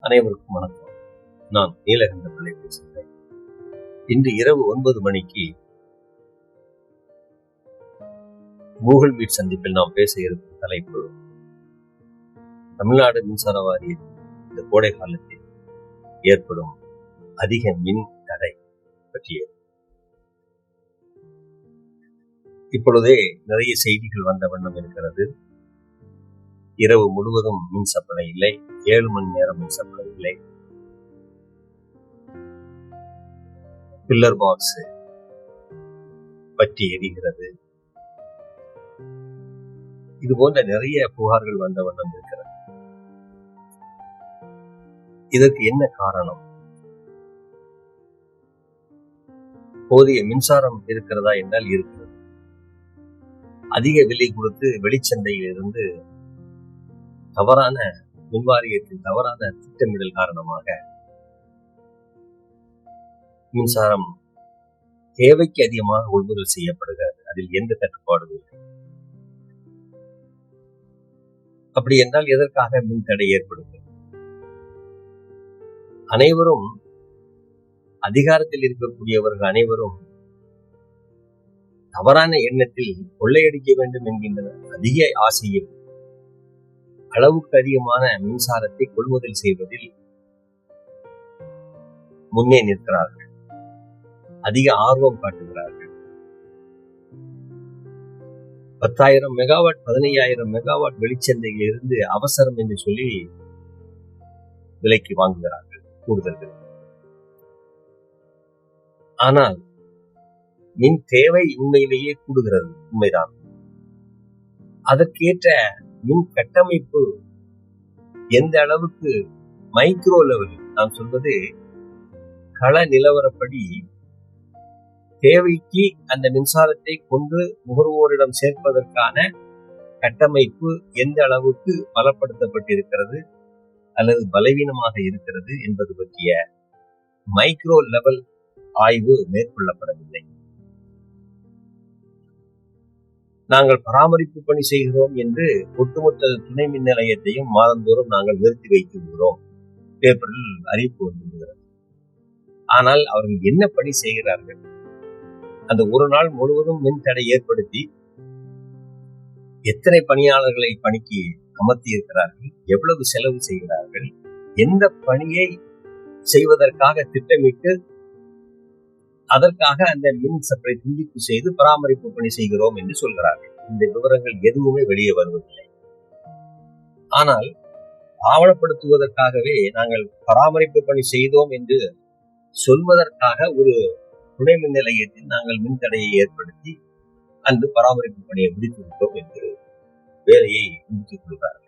அனைவருக்கும் வணக்கம். நான் நீலகண்ட பிள்ளை பேசுகிறேன். இன்று இரவு ஒன்பது மணிக்கு கூகுள் மீட் சந்திப்பில் நாம் பேச இருக்கும் தலைப்பு தமிழ்நாடு மின்சார வாரியம் இந்த கோடை காலத்தில் ஏற்படும் அதிக மின் தடை பற்றியது இப்பொழுதே நிறைய செய்திகள் வந்த வண்ணம் இருக்கிறது. இரவு முழுவதும் மின் சப்ளை இல்லை. ஏழு மணி நேரம் மின் சப்ளை இல்லை. பில்லர் பாக்ஸ் பற்றி எரிகிறது. இது போன்ற நிறைய புகார்கள் வந்த வண்ணம் இருக்கிறது. இதற்கு என்ன காரணம்? போதிய மின்சாரம் இருக்கிறதா என்றால் இருக்கிறது. அதிக விலை கொடுத்து வெளிச்சந்தையில் இருந்து தவறான மின்வாரியத்தின் தவறான திட்டமிடல் காரணமாக மின்சாரம் தேவைக்கு அதிகமாக கொள்முதல் செய்யப்படுகிறது. அதில் எந்த தட்டுப்பாடும் இல்லை. அப்படி என்றால் எதற்காக மின் தடை ஏற்படுகிறது? அனைவரும் அதிகாரத்தில் இருக்கக்கூடியவர்கள் அனைவரும் தவறான எண்ணத்தில் கொள்ளையடிக்க வேண்டும் என்கின்ற அதிக ஆசையில் அளவுக்கு அதிகமான மின்சாரத்தை கொள்முதல் செய்வதில் முன்னே நிற்கிறார்கள். அதிக ஆர்வம் காட்டுகிறார்கள். பத்தாயிரம் மெகாவாட் பதினையாயிரம் மெகாவாட் வெளிச்சந்தையில் இருந்து அவசரம் என்று சொல்லி விலைக்கு வாங்குகிறார்கள் கூடுதல் ஆனால் மின் தேவை உண்மையிலேயே கூடுகிறது. உண்மைதான். அதற்கேற்ற மின் கட்டமைப்பு எந்த அளவுக்கு மைக்ரோ லெவல் நான் சொல்வது கள நிலவரப்படி தேவைக்கு அந்த மின்சாரத்தை கொண்டு நுகர்வோரிடம் சேர்ப்பதற்கான கட்டமைப்பு எந்த அளவுக்கு பலப்படுத்தப்பட்டிருக்கிறது அல்லது பலவீனமாக இருக்கிறது என்பது பற்றிய மைக்ரோ லெவல் ஆய்வு மேற்கொள்ளப்படவில்லை. நாங்கள் பராமரிப்பு பணி செய்கிறோம் என்று ஒட்டுமொத்த துணை மின் நிலையத்தையும் மாதந்தோறும் நாங்கள் நிறுத்தி வைக்கின்றோம். பேப்பரில் அறிவிப்பு வந்துவிடுகிறது ஆனால் அவர்கள் என்ன பணி செய்கிறார்கள்? அந்த ஒரு நாள் முழுவதும் மின் தடை ஏற்படுத்தி எத்தனை பணியாளர்களை பணிக்கு அமர்த்தி இருக்கிறார்கள்? எவ்வளவு செலவு செய்கிறார்கள்? எந்த பணியை செய்வதற்காக திட்டமிட்டு அதற்காக அந்த மின் சப்ளை துண்டிப்பு செய்து பராமரிப்பு பணி செய்கிறோம் என்று சொல்கிறார்கள். இந்த விவரங்கள் எதுவுமே வெளியே வருவதில்லை. ஆனால் ஆவணப்படுத்துவதற்காகவே நாங்கள் பராமரிப்பு பணி செய்தோம் என்று சொல்வதற்காக ஒரு துணை மின் நிலையத்தில் நாங்கள் மின் தடையை ஏற்படுத்தி அன்று பராமரிப்பு பணியை முடித்து விட்டோம் என்று வேலையை முடித்துக் கொள்கிறார்கள்.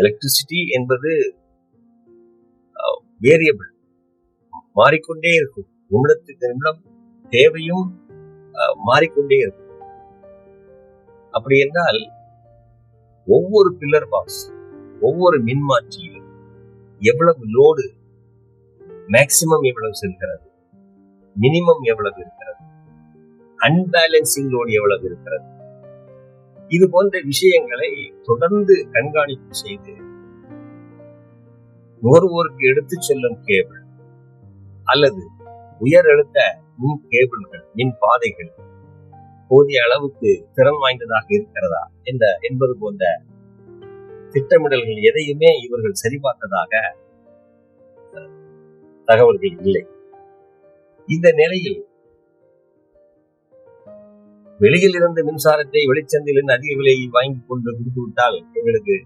எலக்ட்ரிசிட்டி என்பது வேரியபிள் மாறிக்கொண்டே இருக்கும். நிமிடத்துக்கு நிமிடம் தேவையும் மாறிக்கொண்டே இருக்கும். அப்படி என்றால் ஒவ்வொரு பில்லர் பாக்ஸ் ஒவ்வொரு மின்மாற்றியிலும் எவ்வளவு லோடு மேக்சிமம் எவ்வளவு செல்கிறது? மினிமம் எவ்வளவு இருக்கிறது? அன்பேலன்சிங் லோடு எவ்வளவு இருக்கிறது? இது போன்ற விஷயங்களை தொடர்ந்து கண்காணிப்பு செய்து நுகர்வோருக்கு எடுத்துச் செல்லும் கேபிள் அல்லது உயர் அழுத்த மின் கேபிள்கள் மின் பாதைகள் போதிய அளவுக்கு திறன் வாய்ந்ததாக இருக்கிறதா? என்ற என்பது போன்ற திட்டமிடல்கள் எதையுமே இவர்கள் சரிபார்த்ததாக தகவல்கள் இல்லை. இந்த நிலையில் வெளியில் இருந்து மின்சாரத்தை வெளிச்சந்தையில் அதிக விலையை வாங்கி கொண்டு கொடுத்து விட்டால் எங்களுக்கு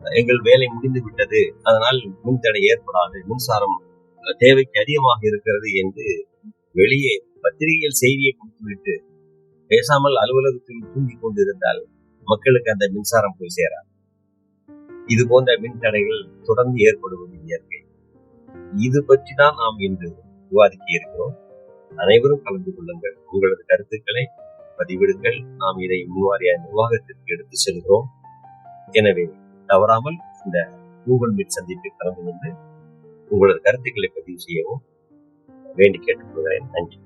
எங்கள் வேலை முடிந்து விட்டது அதனால் மின்தடை ஏற்படாது. மின்சாரம் தேவைக்கு அதிகமாக இருக்கிறது என்று வெளியே பத்திரிகையில் செய்தியை கொடுத்துவிட்டு பேசாமல் அலுவலகத்தில் தூங்கிக் கொண்டிருந்தால் மக்களுக்கு அந்த மின்சாரம் போய் சேராது. இது போன்ற மின் தடைகள் தொடர்ந்து ஏற்படுவது இயற்கை. இது பற்றி தான் நாம் இன்று விவாதிக்க இருக்கிறோம். அனைவரும் கலந்து கொள்ளுங்கள். உங்களது கருத்துக்களை பதிவிடுங்கள். நாம் இதை முன்வாரியா நிர்வாகத்திற்கு எடுத்து செல்கிறோம். எனவே தவறாமல் இந்த கூகுள் மீட் சந்திப்பில் கலந்து கொண்டு உங்களது கருத்துக்களை பதிவு செய்யவும் வேண்டி கேட்டுக்கொள்கிறேன். நன்றி.